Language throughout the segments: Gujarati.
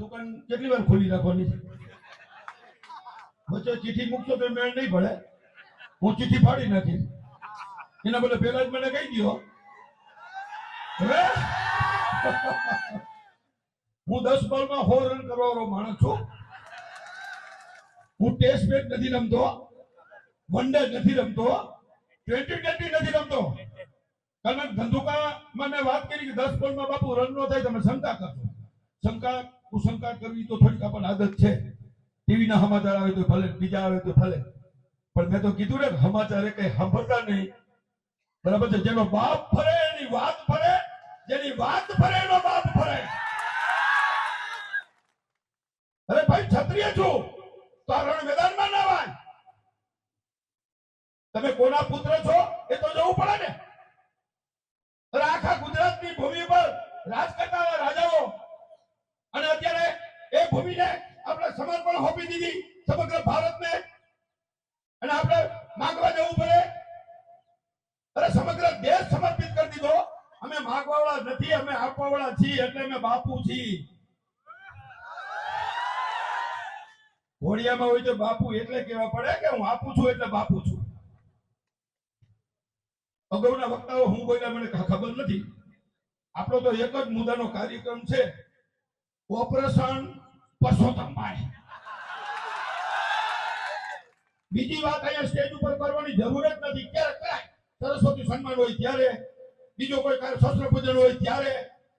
દુકાન કેટલી વાર ખોલી રાખવાની વચ્ચે ચીઠી મૂકશો તો મેળ નહીં પડે. હું ચીઠી ફાડી નાખીશ. એના બદલે પેલા જ મને કહી દો હું દસ બોલમાં સો રન કરવાનો માણસ છું. હું ટેસ્ટ મેચ નથી રમતો. વન ડે નથી રમતો. ટ્વેન્ટી ટ્વેન્ટી નથી રમતો. કારણ ધંધુકામાં મેં વાત કરી કે દસ બોલમાં બાપુ રન નો થાય, તમે શંકા કરશો. શંકા કુશંકા કરવી તો થોડીક આપણને આદત છે. ટીવીના સમાચાર આવે તો ભલે, બીજા આવે તો ભલે. પણ મેં તો કીધું ને સમાચાર કઈ સાંભળતા નહીં. બરાબર છે? જેનો બાપ ફરે, એની વાત ફરે, જેની વાત ફરે, એનો બાપ ફરે. અરે ભાઈ, ક્ષત્રિય છું, તો આ રણ મેદાનમાં ના વાય. તમે કોના પુત્ર છો એ તો જવું પડે ને. આખા ગુજરાતની ભૂમિ પર રાજ કરતા રાજાઓ અને અત્યારે એ ભૂમિને આપણે સમર્પણ હોપી દીધી સમગ્ર ભારતને. અને આપણે માંગવા જવું પડે. અરે સમગ્ર દેશ સમર્પિત કરી દીધો. અમે માંગવા વાળા નથી, અમે આપવા વાળા છીએ એટલે અમે બાપુ છીએ. ઘોડિયામાં હોય તો બાપુ એટલે કેવા પડે કે હું આપું છું એટલે બાપુ છું. અગાઉના વક્તાઓ હું બોલ્યા મને ખબર નથી. આપણો તો એક જ મુદ્દાનો કાર્યક્રમ છે. ઓપરેશન પરસોત્તમભાઈ બીજી વાત અહીંયા સ્ટેજ ઉપર કરવાની જરૂર જ નથી. ક્યારે કરાય સરસ્વતી સન્માન હોય ત્યારે, બીજો કોઈ કાર્ય શસ્ત્ર પૂજન હોય ત્યારે.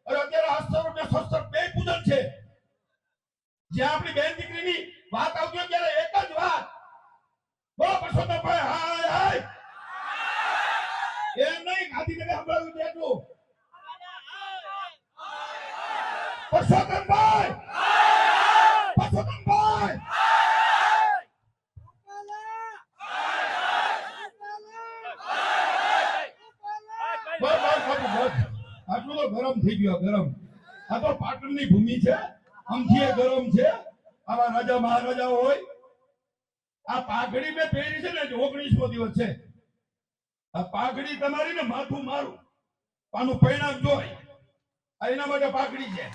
અરે અત્યારે અસ્ત્ર ને શસ્ત્ર બે પૂજન છે. જ્યાં આપણી બેન દીકરીની વાત આવતી ત્યારે એક જ વાત. બોલો પરસોત્તમભાઈ હાય હાય. એમ નહીં, ગાંધીનગર સંભળાવ્યું એટલું. પરસોત્તમભાઈ પરસોત્તમભાઈ આટલું તો ગરમ થઈ ગયો ગરમ. આ તો પાટણની ભૂમિ છે. આમથી એ ગરમ છે. આવા રાજા મહારાજા હોય. આ પાઘડી મેં પહેરી છે ને ઓગણીસમો દિવસ છે. આ પાઘડી તમારી ને માથું મારું. આનું પરિણામ આ એના માટે પાઘડી છે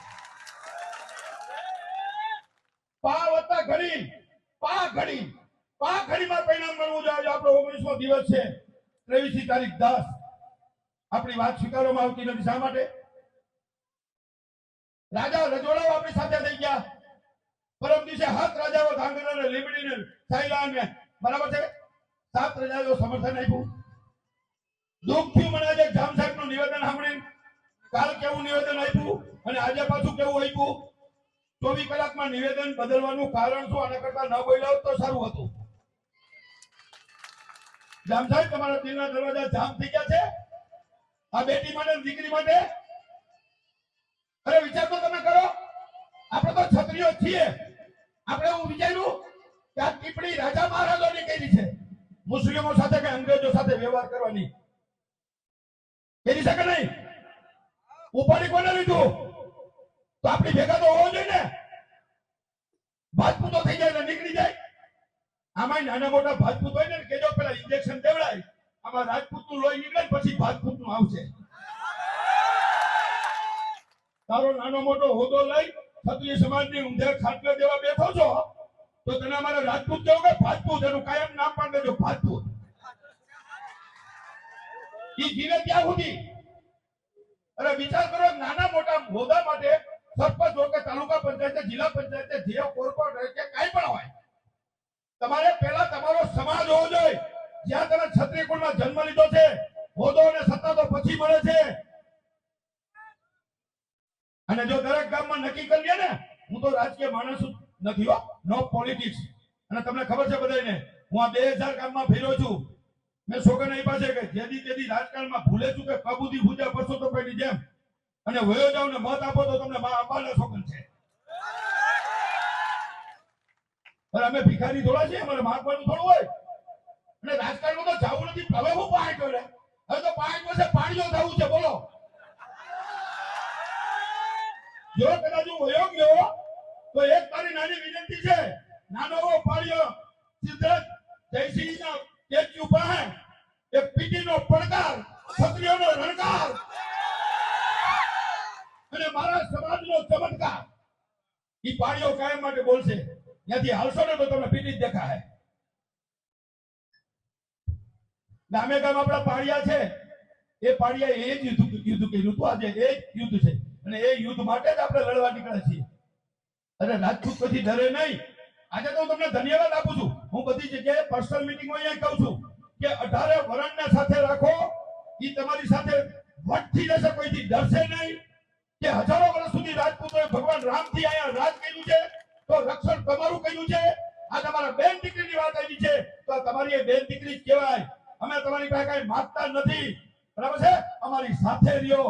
પા વત્તા ઘડી પા ઘડી પા ઘડીમાં પરિણામ મળવું જોઈએ. આપણો ઓગણીસમો દિવસ છે. ત્રેવીસી તારીખ દસ. આપણી વાત સ્વીકારવામાં આવતી નથી. શા માટે? રાજા રજોડાઓ આપણી સાથે થઈ ગયા. પરમ દિવસે હાથ રાજાઓ ધાંગર અને લીબડી ને સાયલા ને બરાબર છે? સાત રાજાઓ સમર્થન આપ્યું. દુઃખ થયું મને આજે જામ સાહેબનું નિવેદન સાંભળીને. કાલ કેવું નિવેદન આપ્યું? અને આજે પાછું કેવું આપ્યું? ચોવીસ કલાકમાં નિવેદન બદલવાનું કારણ શું? આના કરતા ન બોલ્યા તો સારું હતું. જામ સાહેબ, તમારા દિલના દરવાજા જામ થઈ ગયા છે? આ બેટી માટે, દીકરી માટે? અરે, વિચાર તો તમે કરો. આપણે તો છત્રીઓ છીએ. આપણે એવું વિચાર્યું કે આ ટીપડી રાજા મહારાજોની કરી છે. મુસ્લિમો સાથે કે અંગ્રેજો સાથે વ્યવહાર કરવાની? કરી શકે નહીં? ઉપાડી કોને લીધું? તો આપણી ભેગા તો હોવો જોઈએ ને. ભાજપૂતો થઈ જાય નીકળી જાય. આમાં નાના મોટા ભાજપૂત હોય ને, કેજો પેલા ઇન્જેક્શન દેવડાય. આમાં રાજપૂતનું લોહી નીકળે પછી ભાજપૂતનું આવશે. તારો નાનો મોટો હોદો લઈ ક્ષત્રિય સમાજની ઊંધે ખાટલે દેવા બેઠો છો, તો તને અમારે રાજપૂત કેવું કે ભાજપૂત એનું કાયમ નામ પણ દેજો ભાજપૂત ઈ જીવે ત્યાં સુધી. અરે વિચાર કરો, નાના મોટા હોદા માટે સરપંચ હોય કે તાલુકા પંચાયત, જિલ્લા પંચાયત, જે કોર્પોરેટ હોય કે કઈ પણ હોય, તમારે પહેલા તમારો સમાજ હોવો જોઈએ. જ્યાં તમે ક્ષત્રિય કુળમાં જન્મ લીધો છે હોદો અને સત્તા તો પછી મળે છે. અને જો દરેક ગામમાં નક્કી કરી લે ને, હું તો રાજકીય માણસ નથી હો નો પોલિટિક્સ અને તમને ખબર છે બધાને હું આ બે હજાર ગામમાં ફેર્યો છું. મેં સોગન એ પાસે કે જેદી તેદી રાજકારણમાં ભૂલે છું કે કબૂદી ભૂજા પરસો તો જેમ અને વયો જાવ ને મત આપો તો તમને મા અંબાના સોગન છે. અરે અમે ભિખારી થોડા છીએ, અમારે માગવાનું થોડું હોય. અને રાજકારણમાં તો જવું નથી, હવે હું પાંચ હવે તો પાંચ વર્ષે પાણીઓ થવું છે, બોલો. જો કદાચ હું વયો ગયો, તો એક મારી નાની વિનંતી છે. નાનો એવો પાળ્યો સિદ્ધરાજ જયસિંહના સ્ટેચ્યુ પાસે પીટી પીટીનો પડકાર ક્ષત્રિયોનો રણકાર. મારા સમાજનો ચમત્કાર. ઈ પાણીઓ કાયમ માટે બોલશે. ત્યાંથી હાલશો ને તો તમને પીટી દેખાય ગામે ગામ આપણા પાળિયા છે. એ પાળિયા એ જ યુદ્ધ યુદ્ધ કર્યું હતું. આજે એ જ યુદ્ધ છે. અને એ યુદ્ધ માટે જ આપણે લડવા નીકળ્યા છીએ. અરે રાજપૂત પછી ડરે નહીં. આજે તો હું તમને ધન્યવાદ આપું છું. હું બધી જગ્યાએ પર્સનલ મિટિંગમાં અહીંયા કહું છું કે અઢારે વરણને સાથે રાખો. એ તમારી સાથે વટથી રહેશે કોઈથી ડરશે નહીં. કે હજારો વર્ષ સુધી રાજપૂતોએ ભગવાન રામથી અહીંયા રાજ કર્યું છે, તો રક્ષણ તમારું કર્યું છે? આ તમારા બેન દીકરીની વાત આવી છે, તો તમારી એ બેન દીકરી કહેવાય. અમે તમારી પાસે કઈ માંગતા નથી. બરાબર છે? અમારી સાથે રહ્યો.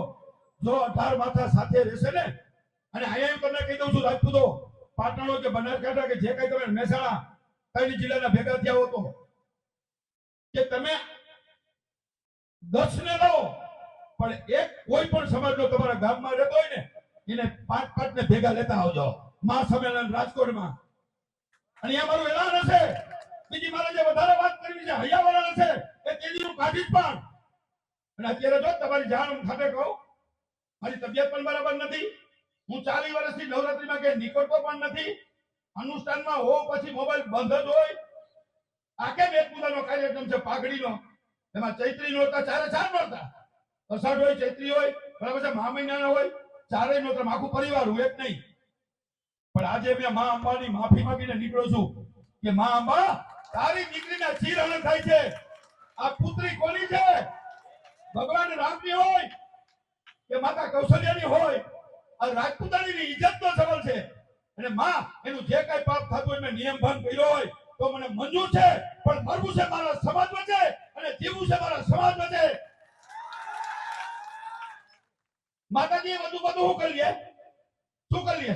જો અઢાર માથા સાથે રહેશે ને, અને અહીંયા તમને કહી દઉં છું, રાજપૂતો પાટણો કે બનાસકાંઠા કે જે કઈ તમે મહેસાણા કઈ જિલ્લાના ભેગા થયા હો તો, કે તમે દસ ને લો પણ એક કોઈ પણ સમાજનો તમારા ગામમાં રહેતો હોય ને, એને પાંચ પાંચ ને ભેગા લેતા આવજો. મહા સંમેલન રાજકોટમાં. અને અહીંયા મારું એલાન હશે. બીજી મારે જે વધારે વાત કરવી છે હૈયાવાળા હશે, એ તેની હું કાઢી પણ. અને અત્યારે જો તમારી જાણ હું ખાતે કહું, મારી તબિયત પણ બરાબર નથી. હું ચાલી વર્ષથી નવરાત્રીમાં કે નીકળતો પણ નથી. અનુષ્ઠાનમાં હોવ પછી મોબાઈલ બંધ જ હોય. આ કેમ એક પૂજાનો કાર્યક્રમ છે, પાઘડીનો? એમાં ચૈત્રી નોરતા ચારે ચાર નોરતા. અષાઢ હોય, ચૈત્રી હોય બરાબર છે મહા મહિનાના હોય, ચારેય નોરતા આખું પરિવાર હું એક નહીં. પણ આજે મેં મા અંબાની માફી માંગીને નીકળો છું કે મા અંબા, તારી દીકરીના ચીરહરણ થાય છે. આ પુત્રી કોની છે? ભગવાન રામની હોય કે માતા કૌશલ્યાની હોય? આ રાજપૂતાણીની ઇજ્જતનો સવાલ છે. અને માં, એનું જે કઈ પાપ થતું હોય, મેં નિયમ ભંગ કર્યો હોય, તો મને મંજૂર છે, પણ મરવું છે મારા સમાજ વચ્ચે અને જીવવું છે મારા સમાજ વચ્ચે. માતાજીએ બધું બધું શું કરીએ શું કરીએ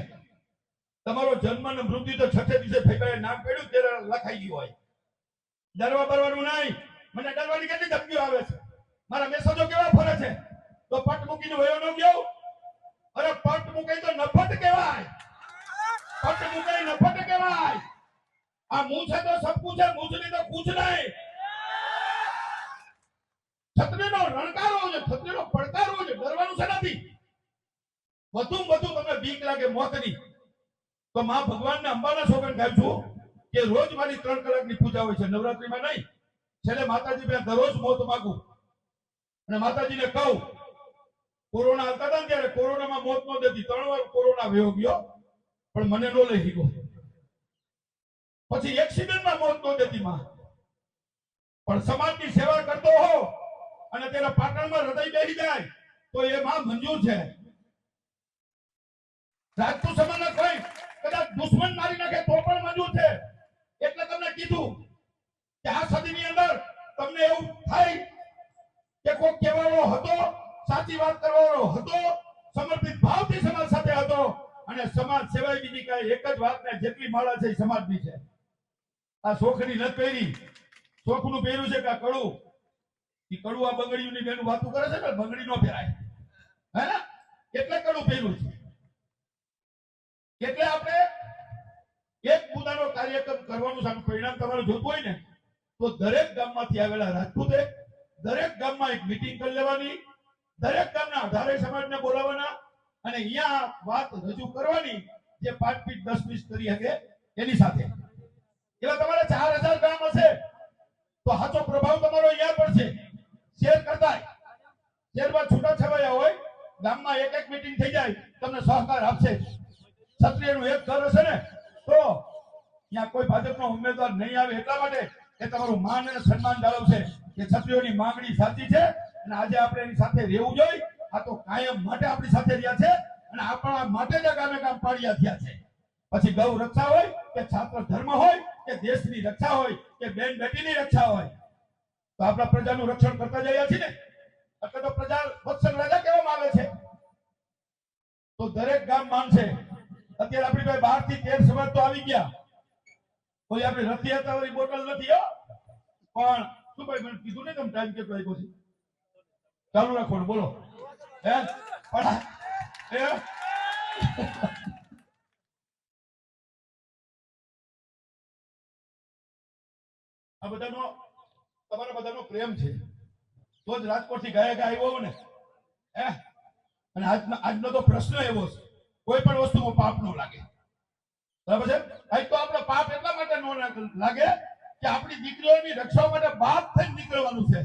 તમારો જન્મ અને મૃત્યુ તો છઠ્ઠે દિવસે ફેબ્રુઆરી નામ પડ્યું ત્યારે લખાઈ ગયું હોય. ડરવા બરવાનું નહીં. મને ડરવાની કેટલી ધમકીઓ આવે છે? મારા મેસેજો કેવા ફરે છે? તો પટ મૂકીને વયો ન ગયો? અરે પટ મૂકાય તો નફટ કહેવાય. પટ મૂકાય નફટ કહેવાય. આ મું છે તો સબ है મુझ નહીં તો કુછ નહીં. છત્રીનો રણકારો છે છત્રીનો પડકારો છે છે નથી. વધુ વધુ તમને બીક લાગે મોતની તો માં ભગવાનને અંબાના સોગન છું, કે રોજ મારી ત્રણ કલાકની પૂજા હોય છે, નવરાત્રીમાં નહીં. છેલ્લે માતાજી મેં દરરોજ મોત માગું. અને માતાજીને કહું, કોરોના આવતા હતા ત્યારે કોરોનામાં મોત નો દેતી, ત્રણ વાર કોરોના વયો ગયો, પણ મને નો લઈ ગયો પછી એક્સિડન્ટમાં મોત નો દેતી માં. પણ સમાજની સેવા કરતો હો અને તેના પાટણમાં હૃદય બેસી જાય. તો એ માં મંજૂર છે. રાજપૂત સમાજના કોઈ કદાચ દુશ્મન મારી નાખે તો પણ મંજૂર છે. એટલે તમને કીધું કે આ સદીની અંદર તમને એવું થાય કે કોઈ કહેવાનો હતો, સાચી વાત કરવાનો હતો, સમર્પિત ભાવથી સમાજ સાથે હતો અને સમાજ સિવાય બીજી કઈ એક જ વાત ને જેટલી માળા છે સમાજની છે. આ શોખની નથી પહેરી, શોખનું પહેર્યું છે કે કડું એ કડું આ ની બેનું વાતું કરે છે ને, બંગડી નો પહેરાય હે ને? એટલે કડું પહેર્યું છે. એટલે આપણે એક મુદ્દાનો કાર્યક્રમ કરવાનું સારું પરિણામ તમારું જોતું હોય ને, તો દરેક ગામમાંથી આવેલા રાજપૂતે, દરેક ગામમાં એક મીટિંગ કરી લેવાની, દરેક ગામના અઢારે સમાજને બોલાવવાના, અને અહીંયા વાત રજૂ કરવાની જે પાંચ ફીટ દસ વીસ કરી શકે એની સાથે. એવા તમારે ચાર હજાર ગામ હશે, તો સાચો પ્રભાવ તમારો અહીંયા પડશે. શેર કરતા શેરમાં છૂટા છવાયા હોય, ગામમાં એક એક મીટિંગ થઈ જાય, તમને સહકાર આપશે. ક્ષત્રિયનું એક ઘર હશે ને, તો ત્યાં કોઈ ભાજપનો ઉમેદવાર નહીં આવે એટલા માટે એ તમારું માન અને સન્માન જાળવશે. કે ક્ષત્રિયોની માંગણી સાચી છે, અને આજે આપણે એની સાથે રહેવું જોઈએ. આ તો કાયમ માટે આપણી સાથે રહ્યા છે, અને આપણા માટે જ ગામે ગામ પાડ્યા થયા છે. પછી ગૌ રક્ષા હોય, કે છાત્ર ધર્મ હોય, કે દેશની રક્ષા હોય, કે બેન બેટીની રક્ષા હોય તો આપણા પ્રજાનું રક્ષણ કરતા જઈએ છીએ એટલે તો પ્રજા વત્સલ રાજા કહેવામાં આવે છે. તો દરેક ગામ માનશે અત્યારે આપણી પાસે બારથી તેર સમાજ તો આવી ગયા. કોઈ આપણે રથી હતા વાળી બોટલ નથી, હો. પણ શું ભાઈ, મને કીધું ને તમે ટાઈમ કેટલો આપ્યો છે? ચાલુ રાખો બોલો. હે? પણ, હે? આ બધાનો તમારા બધાનો પ્રેમ છે. તો જ રાજકોટથી ગયા ગયા આવ્યો ને. હે? અને આજનો તો પ્રશ્ન એવો છે. કોઈ પણ વસ્તુમાં પાપ નો લાગે. બરાબર છે? આજ તો આપણો પાપ એટલા માટે નો લાગે કે આપણી દીકરીઓની રક્ષા માટે બાપ થઈને નીકળવાનું છે.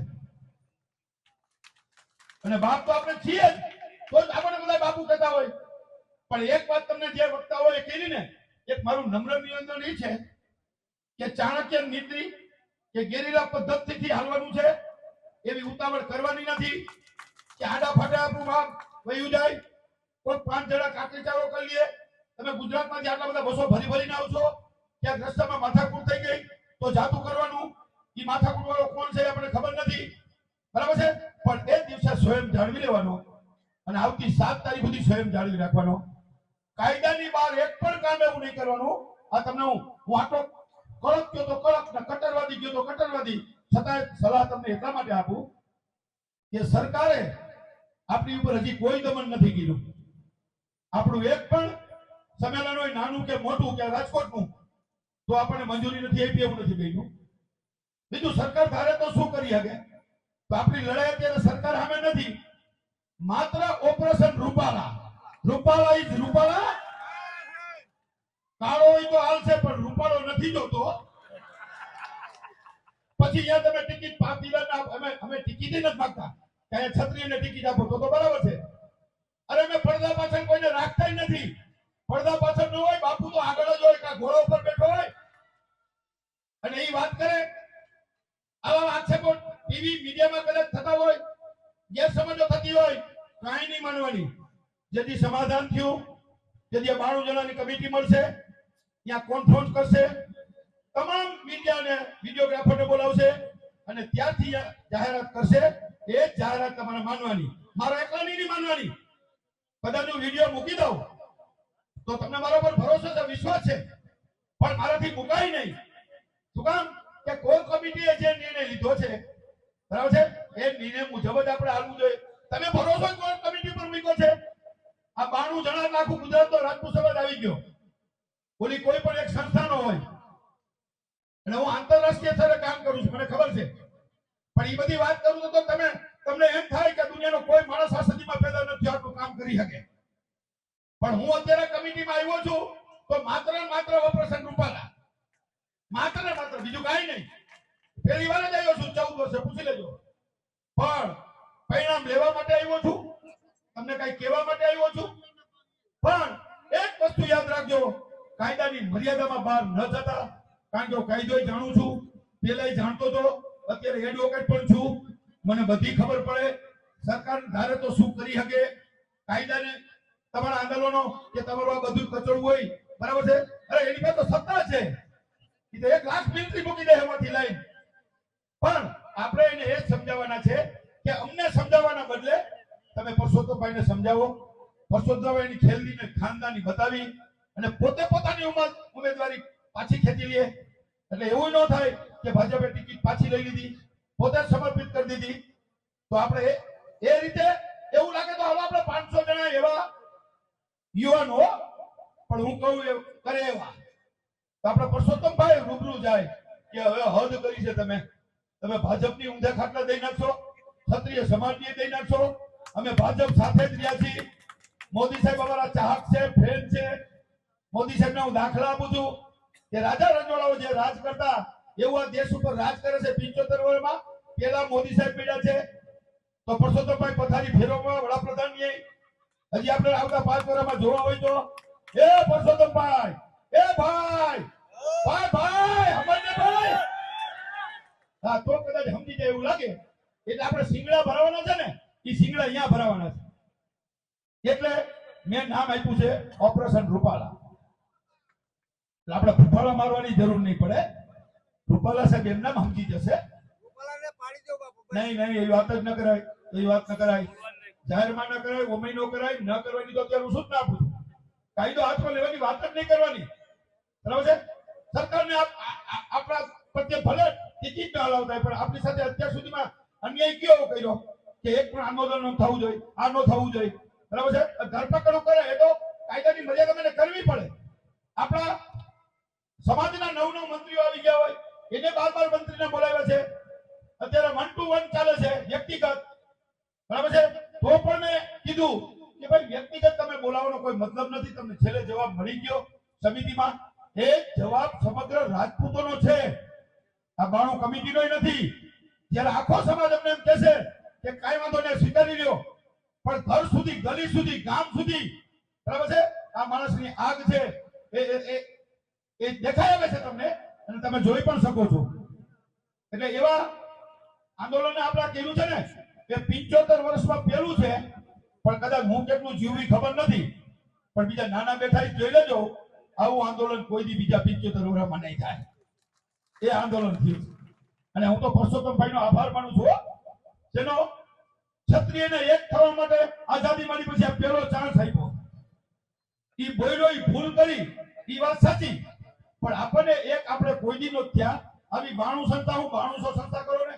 અને બાપ તો આપણે છીએ જ. તો જ આપણે બધા બાપુ કહેતા હોય. પણ એક વાત તમને જે વક્તાઓએ કરી ને, એક મારું નમ્ર નિવેદન એ છે કે ચાણક્ય નીતિ કે ગેરીલા પદ્ધતિથી હાલવાનું છે, એવી ઉતાવળ કરવાની નથી કે આડા ફાટા આપણું બાપ વયું જાય, કોઈ પાંચ જણા કાકરી ચારો કરી લઈએ તમે ગુજરાતમાંથી આટલા બધા બસો ભરી ભરીને આવશો ક્યાંક રસ્તામાં માથાકૂટ થઈ ગઈ, તો જાતું કરવાનું એ માથાકૂટ વાળો કોણ છે આપણને ખબર નથી, બરાબર છે? પણ એ દિવસે સ્વયં જાળવી લેવાનો અને આવતી સાત તારીખ સુધી સ્વયં જાળવી રાખવાનો. કાયદાની બહાર એક પણ કામ એવું નહીં કરવાનું. આ તમને હું હું આટલો કડક ગયો તો કડક ને કટ્ટરવાદી ગયો તો કટ્ટરવાદી છતાંય સલાહ તમને એટલા માટે આપું કે સરકારે આપણી ઉપર હજી કોઈ દમન નથી કર્યું. આપણું એક પણ સંમેલન હોય નાનું કે મોટું કે રાજકોટનું, તો આપણને મંજૂરી નથી આપી એવું નથી બન્યું બીજું સરકાર ધારે તો શું કરી શકે? તો આપણી લડાઈ અત્યારે સરકાર સામે નથી. માત્ર ઓપરેશન રૂપાલા. રૂપાલા ઇઝ રૂપાલા કાળો હોય તો હાલશે, પણ રૂપાળો નથી જોતો. પછી અહીંયા તમે ટિકિટ પાંચ દિવસ અમે અમે ટિકિટ નથી માંગતા. કે છત્રી ને ટિકિટ આપો તો બરાબર છે. અરે અમે પડદા પાછળ કોઈને રાખતા નથી. પડદા પાછળ ન હોય, બાપુ તો આગળ જ હોય કાં ઘોડા ઉપર બેઠો હોય. અને એ વાત કરે, આવા આક્ષેપો ટીવી મીડિયામાં કદાચ થતા હોય, ગેરસમજો થતી હોય, કાંઈ નહીં માનવાની. જેથી સમાધાન થયું. જેથી આ બાણું જણાની કમિટી મળશે, ત્યાં કોન્ફરન્સ કરશે. તમામ મીડિયાને વિડીયોગ્રાફરને બોલાવશે અને ત્યાંથી જાહેરાત કરશે. એ જાહેરાત તમારે માનવાની. મારા એકલાની નહીં માનવાની. કદાચ હું વીડિયો મૂકી દઉં, તો તમને મારા પર ભરોસો છે, વિશ્વાસ છે. પણ મારાથી મુકાય નહીં. શું કામ? કે કોઈ કમિટીએ જે નિર્ણય લીધો છે, બરાબર છે? એ નિર્ણય મુજબ જ આપણે હાલવું જોઈએ. તમે ભરોસો કોઈ કમિટી પર મૂક્યો છે? આ બાણું જણા આખું ગુજરાતનો રાજપૂત સમાજ આવી ગયો. બોલી કોઈ પણ એક સંસ્થાનો હોય. અને હું આંતરરાષ્ટ્રીય સ્તરે કામ કરું છું, મને ખબર છે. પણ એ બધી વાત કરું તો તમે, તમને એમ થાય કે દુનિયાનો કોઈ માણસ આ સદીમાં પેદા નથી, આટલું કામ કરી શકે. પણ હું અત્યારે કમિટીમાં આવ્યો છું, તો માત્ર માત્ર ઓપરેશન રૂપાલા. માત્ર ને માત્ર, બીજું કાંઈ નહીં. પહેલી વાર જ આવ્યો છું, ચૌદ વર્ષે, પૂછી લેજો. પણ પરિણામ લેવા માટે આવ્યો છું. તમને કઈ કહેવા માટે આવ્યો છું? પણ એક વસ્તુ યાદ રાખજો, કાયદાની મર્યાદામાં બહાર ન જતા. કારણ કે હું કાયદો જાણું છું પેલા જાણતો હતો અત્યારે એડવોકેટ પણ છું. મને બધી ખબર પડે. સરકાર ધારે તો શું કરી શકે? કાયદાને તમારા આંદોલનો કે તમારું આ બધું કચડું હોય, બરાબર છે? અરે એની પાસે તો સત્તા છે. એક લાખ મિલિટરી મૂકી દે એમાંથી લઈને. પણ આપણે એને એ સમજાવવાના છે કે અમને સમજાવવાના બદલે તમે પરસોત્તમભાઈને સમજાવો? પરસોત્તમભાઈની ખેલદીને ખાનદાની બતાવી અને પોતે પોતાની ઉમર ઉમેદવારી પાછી ખેંચી લે. એટલે એવું ન થાય કે ભાજપે ટિકિટ પાછી લઈ લીધી, પોતે સમર્પિત કરી દીધી. તો આપણે એ રીતે એવું લાગે તો હવે આપણે પાંચસો જણા એવા યુવાનો, પણ હું કહું એ કરે એવા. તો આપણે પરસોત્તમભાઈ રૂબરૂ જાય કે હવે હદ કરી છે તમે. તમે ભાજપની ઊંધા ખાટલા દઈ નાખશો, ક્ષત્રિય સમાજની દઈ નાખશો. અમે ભાજપ સાથે જ રહ્યા છીએ. મોદી સાહેબ અમારા ચાહક છે ફ્રેન્ડ છે. મોદી સાહેબને હું દાખલા આપું છું કે રાજા રજવાડાઓ જે રાજ કરતા, એવું આ દેશ ઉપર રાજ કરે છે પિંચોતેર વર્ષમાં પેલા મોદી સાહેબ પીડા છે. તો પરસોત્તમભાઈ પથારી ફેરવવા વડાપ્રધાન હજી આપણે આવતા પાંચ વર્ષમાં જોવા હોય તો, એ પરસોત્તમભાઈ, એ ભાઈ ભાઈ ભાઈ સમજને ભાઈ. હા, તો કદાચ સમજી જાય એવું લાગે. એટલે આપણે સિંગડા ભરવાના છે ને? એ સિંગડા અહીંયા ભરાવાના છે. એટલે મેં નામ આપ્યું છે ઓપરેશન રૂપાલા. આપણે ફૂફાળા મારવાની જરૂર નહીં પડે. રૂપાલા સાહેબ એમ નામ સમજી જશે. નહીં નહીં એવી વાત જ ન કરાય. એ વાત ન કરાય. જાહેરમાં ન કરાય ઓમય ન કરાય ન કરવાની તો અત્યારે હું શું ના આપું કાયદો હાથમાં લેવાની વાત જ નહીં કરવાની. બરાબર છે? સરકારને આપણા પ્રત્યે ભલે ટિકિટ ન હલાવતા પણ આપણી સાથે અત્યાર સુધીમાં અન્યાય કેવો કર્યો? કે એક પણ આંદોલન થવું જોઈએ, આ ન થવું જોઈએ. બરાબર છે? ધરપકડ કરે, એ તો કાયદાની મર્યાદા મને કરવી પડે. આપણા સમાજના નવ નવ મંત્રીઓ આવી ગયા હોય, એને બાર બાર મંત્રીને બોલાવ્યા છે. અત્યારે વન ટુ વન ચાલે છે, વ્યક્તિગત. બરાબર છે? તો પણ મેં કીધું કે ભાઈ, વ્યક્તિગત તમે બોલાવવાનો કોઈ મતલબ નથી, તમને છેલ્લે જવાબ મળી ગયો સમિતિમાં. એ જવાબ સમગ્ર રાજપૂતોનો છે. આ બાણું કમિટીનો નથી. જ્યારે આખો સમાજ અમને એમ કહેશે કે કાંઈ વાંધો નહીં, સ્વીકારી લ્યો. પણ ઘર સુધી, ગલી સુધી, ગામ સુધી, બરાબર છે? આ માણસની આગ છે, એ એ એ આવે છે તમને, અને તમે જોઈ પણ શકો છો. એટલે એવા આંદોલન આપણે કેવું છે ને કે પિંચોતેર વર્ષમાં પહેલું છે, પણ કદાચ હું કેટલું જીવવી ખબર નથી, પણ બીજા નાના બેઠા જોઈ લેજો, આવું આંદોલન કોઈ દી બીજા પિંચોતેર વર્ષમાં નહીં થાય. એ આંદોલન થયું અને હું તો પરસોત્તમભાઈ નો આભાર માનું છું. જેનો ક્ષત્રિયને એક થવા માટે આઝાદી મળી પછી પહેલો ચાન્સ આપ્યો. ઈ બોલ્યો, ઈ ભૂલ કરી, ઈ વાત સાચી. પણ આપણને એક આપણે કોઈ દી નો આવી બાણું સંસ્થા, હું બાણુંસો સંસ્થા કરો ને,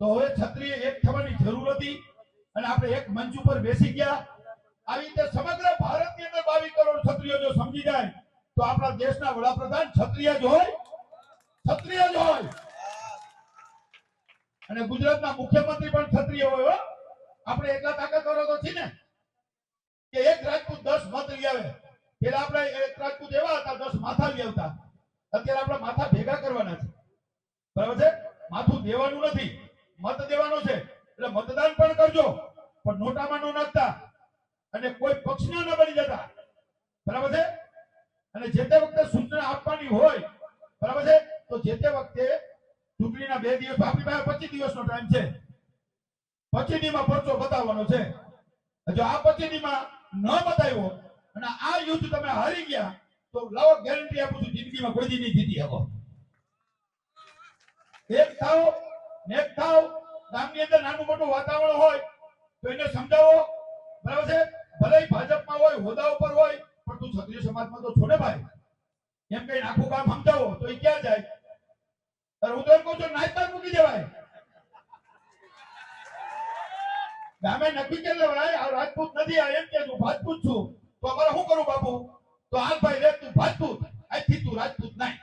તો હવે ક્ષત્રિય એક થવાની જરૂર હતી અને આપણે એક મંચ ઉપર બેસી ગયા. આવી રીતે સમગ્ર ભારતની અંદર બાવીસ કરોડ ક્ષત્રિયો જો સમજી જાય, તો આપણા દેશના વડાપ્રધાન ક્ષત્રિય જ હોય. ક્ષત્રિય જ હોય. અને ગુજરાતના મુખ્યમંત્રી પણ ક્ષત્રિય હોય, હો. આપણે એટલા તાકાતવારો તો છીએ ને કે એક રાજપૂત દસ મત લઈ આવે. પેલા આપણે એક રાજપૂત એવા હતા, દસ માથા લઈ આવતા. અત્યારે આપણે માથા ભેગા કરવાના છે. બરાબર છે? માથું દેવાનું નથી. મત દેવાનો છે. એટલે મતદાન પણ કરજો, પણ નોટામાં ન નાખતા. અને કોઈ પક્ષના ન બની જતા. બરાબર છે? અને જે તે વખતે સૂચના આપવાની હોય, બરાબર છે? તો જે તે વખતે ચૂંટણીના બે દિવસ આપણી પાસે પચીસ દિવસનો ટાઈમ છે. પછીનીમાં પરચો બતાવવાનો છે. જો આ પછીનીમાં ન બતાવ્યો અને આ યુદ્ધ તમે હારી ગયા, તો લાવો ગેરંટી આપું છું, જિંદગીમાં કોઈ દી નહીં જીતી શકો. એક થાવ એક થાવ, ગામની અંદર નાનું મોટું વાતાવરણ હોય, તો એને સમજાવો. બરાબર છે? ભલે ભાજપમાં હોય, હોદ્દા ઉપર હોય, પણ તું ક્ષત્રિય સમાજમાં તો છો ને ભાઈ. એમ કઈ આખું કામ સમજાવો, તો એ ક્યાં જાય? હું તો એમ કહું છું મૂકી દેવાય. ગામે નક્કી કરી લેવાય, આ રાજપૂત નથી, આ એમ કે તું રાજપૂત છું. તો અમારે શું કરું બાપુ? તો હાલ ભાઈ રે, તું રાજપૂત આજથી તું રાજપૂત નહીં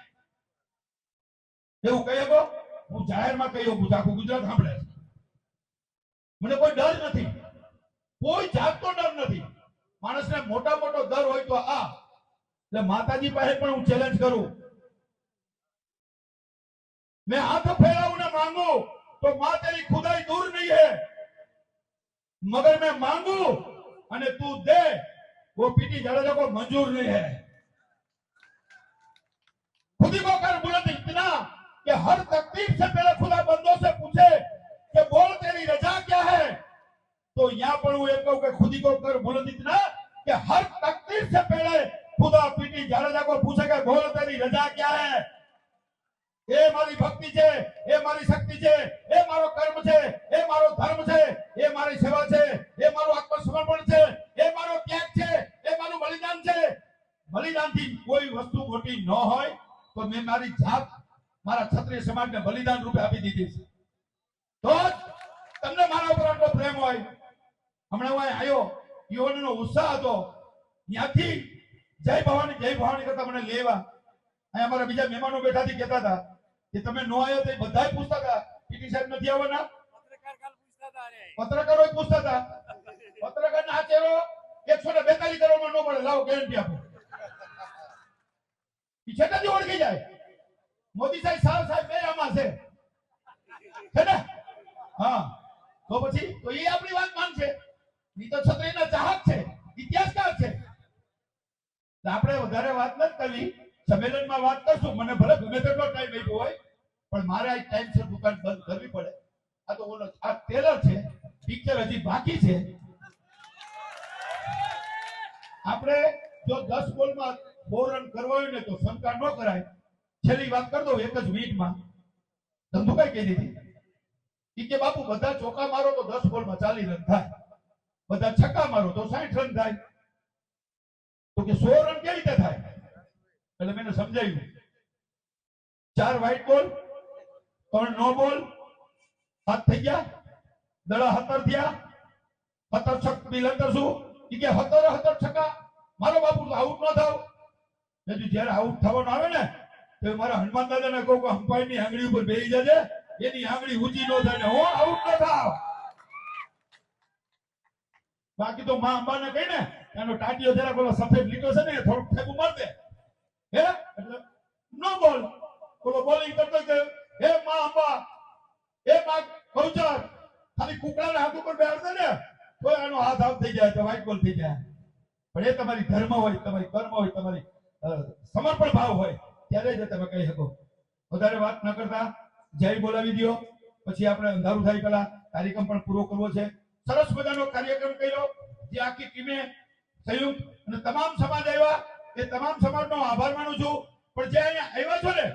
એવું કહી શકો? હું જાહેરમાં કહી શકું આખું ગુજરાત સાંભળે મને કોઈ ડર નથી. કોઈ જાતનો ડર નથી. માણસને મોટા મોટો ડર હોય તો આ. એટલે માતાજી પાસે પણ હું ચેલેન્જ કરું. मैं हाथ फैलाऊं ना मांगू तो माँ तेरी खुदाई दूर नहीं है मगर मैं मांगू અને તું દે वो पीटी जडेजा को मंजूर नहीं है खुद ही को कर बुलंद इतना कि हर तकलीफ से पहले खुदा बंदों से पूछे कि बोल तेरी रजा क्या है तो यहाँ पर वो एक कहूं कि खुद ही को कर बुलंद इतना कि हर तकलीफ से पहले खुदा पीटी जडेजा को पूछे कि बोल तेरी रजा क्या है એ મારી ભક્તિ છે, એ મારી શક્તિ છે, એ મારો કર્મ છે, એ મારો ધર્મ છે, એ મારી સેવા છે, એ મારું આત્મસમર્પણ છે, એ મારો ત્યાગ છે, એ મારું બલિદાન છે. બલિદાનથી કોઈ વસ્તુ મોટી ન હોય, તો મેં મારી જાત મારા ક્ષત્રિય સમાજને બલિદાન રૂપે આપી દીધી છે. તો તમને મારા ઉપર આટલો પ્રેમ હોય. હમણાં હું આવ્યો, યુવાનોનો ઉત્સાહ હતો. ત્યાંથી જય ભવાની જય ભવાની કરતા મને લેવા. અહીંયા અમારા બીજા મહેમાનો બેઠાથી કહેતા હતા કે તમે નો આવ્યો તો બધા બધાય પૂછતા હતા. પીટી સાહેબ નથી આવવાના? પત્રકાર પૂછતા હતા પત્રકારો ના ચહેરો એકસો ને બેતાલીસ કરોડમાં ન મળે. લાવો ગેરંટી આપો. છેટાથી ઓળખી જાય. મોદી સાહેબ સાહેબ સાહેબ બે આમાં છે. છે ને? હા. તો પછી તો એ આપણી વાત માનશે. ઈ તો ક્ષત્રિયના ચાહક છે. ઇતિહાસકાર છે. આપણે વધારે વાત નથી કરવી. સંમેલનમાં વાત કરશું. મને ભલે ગમે તેટલો ટાઈમ આપ્યો હોય, પણ મારે આ ટાઈમ સર દુકાન બંધ કરવી પડે. આ તો ઓલો આ ટેલર છે પિક્ચર હજી બાકી છે. આપણે જો 10 બોલમાં ફોર રન કરવા હોય ને તો શંકા ન કરાય. છેલ્લી વાત કરી દઉં એક જ મિનિટમાં. ધંધુભાઈ કહી દીધી? કે બાપુ, બધા ચોકા મારો તો 10 બોલમાં 40 રન થાય. બધા છક્કા મારો તો 60 રન થાય. તો કે 100 રન કેવી રીતે થાય? એટલે મેં સમજાવ્યું ચાર વ્હાઈટ બોલ ત્રણ નો બોલ સાત થઈ ગયા. દડા હતર થયા. હતર છક બિલંતર શું? ઈ કે હતર હતર છકા. મારો બાપુ આઉટ ન થાવ. એટલે જ્યારે આઉટ થવાનું આવે ને, તો મારા હનુમાન દાદાને કહું કે હંપાઈ ની આંગળી ઉપર બેસી જજે. એની આંગળી ઊંચી ન થાય ને હું આઉટ ન થાવ. બાકી તો માં અંબાને કહી ને એનો ટાટિયો જરા પેલો સફેદ લીટો છે ને, એ થોડુંક ઠેકું માર દે હે એટલે નો બોલ. બોલિંગ કરતો કે હે માં અંબા. હે માં ગૌચર ખાલી કુકડાના હાથ ઉપર બેસશે ને, તો એનો હાથ આમ થઈ જાય વ્હાઈટ બોલ થઈ જાય. પણ એ તમારી ધર્મ હોય, તમારી કર્મ હોય, તમારી સમર્પણ ભાવ હોય, ત્યારે જ તમે કહી શકો. વધારે વાત ન કરતા. જય બોલાવી દ્યો. પછી આપણે અંધારું થાય પેલા. કાર્યક્રમ પણ પૂરો કરવો છે. સરસ મજાનો કાર્યક્રમ કર્યો. જે આખી ટીમે સંયુક્ત અને તમામ સમાજ આવ્યા. એ તમામ સમાજનો આભાર માનું છું. પણ જે અહીંયા આવ્યા છો ને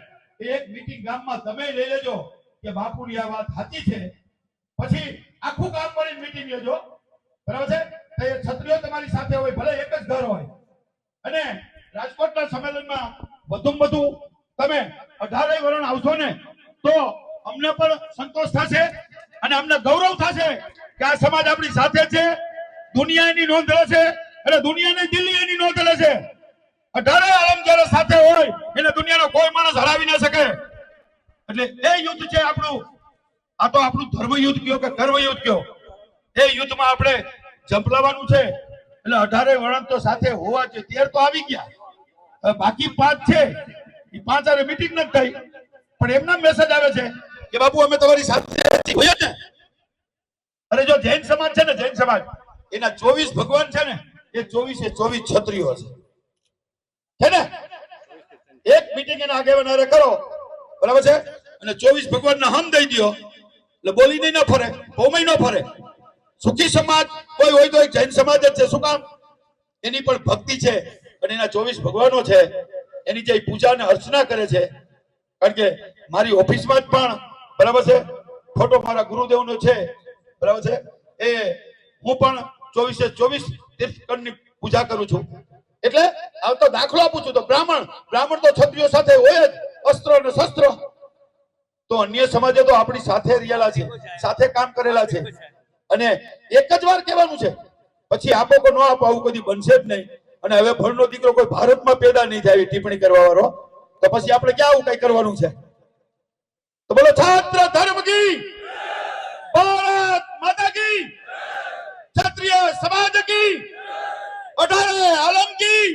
એક મીટિંગ ગામમાં તમે લઈ લેજો, કે બાપુની આ વાત સાચી છે. પછી આખું ગામ મળીને મીટિંગ લેજો. બરાબર છે? તો એ તમારી સાથે હોય, ભલે એક જ ઘર હોય. અને રાજકોટના સંમેલનમાં વધુમાં વધુ તમે અઢારે વરણ આવશો ને, તો અમને પણ સંતોષ થશે અને અમને ગૌરવ થશે કે આ સમાજ આપણી સાથે છે. દુનિયા એની નોંધ લે છે અને દુનિયાની દિલ્હી એની નોંધ લે છે અઢારે આલમ જયારે સાથે હોય, એને દુનિયાનો કોઈ માણસ હરાવી ના શકે. એટલે એ યુદ્ધ છે આપણું. આ તો આપણું ધર્મ યુદ્ધ કયો કે કર્મ યુદ્ધ કયો? એ યુદ્ધમાં આપણે ઝંપલાવાનું છે. એટલે અઢારે વળણ તો સાથે હોવા છે તેર તો આવી ગયા. બાકી પાંચ છે. એ પાંચ હારે મીટિંગ નથી થઈ. પણ એમના મેસેજ આવે છે કે બાબુ અમે તમારી સાથે હોઈએ ને અરે જો જૈન સમાજ છે ને, જૈન સમાજ, એના ચોવીસ ભગવાન છે ને, એ ચોવીસે ચોવીસ છત્રીઓ છે છે ને? એક મીટિંગ એના આગેવાન હારે કરો. બરાબર છે? અને ચોવીસ ભગવાનના હમ દઈ દો એટલે બોલી નહીં ન ફરે ભૌમય ન ફરે. સુખી સમાજ કોઈ હોય તો એક જૈન સમાજ જ છે. શું કામ? એની પણ ભક્તિ છે. અને એના ચોવીસ ભગવાનો છે. એની જે પૂજા અને અર્ચના કરે છે. કારણ કે મારી ઓફિસમાં જ પણ, બરાબર છે? ફોટો મારા ગુરુદેવનો છે. બરાબર છે? એ હું પણ ચોવીસે ચોવીસ તીર્થકરની પૂજા કરું છું. એટલે હવે તો દાખલો આપું છું તો બ્રાહ્મણ બ્રાહ્મણ તો ક્ષત્રિયો સાથે હોય જ, અસ્ત્ર અને શસ્ત્ર. તો અન્ય સમાજે તો આપણી સાથે રહેલા છે, સાથે કામ કરેલા છે. અને એક જ વાર કહેવાનું છે, પછી આપો કે ન આપો, આવું કદી બનશે જ નહીં. અને હવે ભણનો દીકરો કોઈ ભારતમાં પેદા નહીં થાય ટિપ્પણી કરવા વાળો તો પછી આપણે ક્યાં આવું કઈ કરવાનું છે? તો બોલો, છાત્ર ધર્મ કી? ભારત માતા કી? ક્ષત્રિય સમાજ કી? અઢારે આલમ કી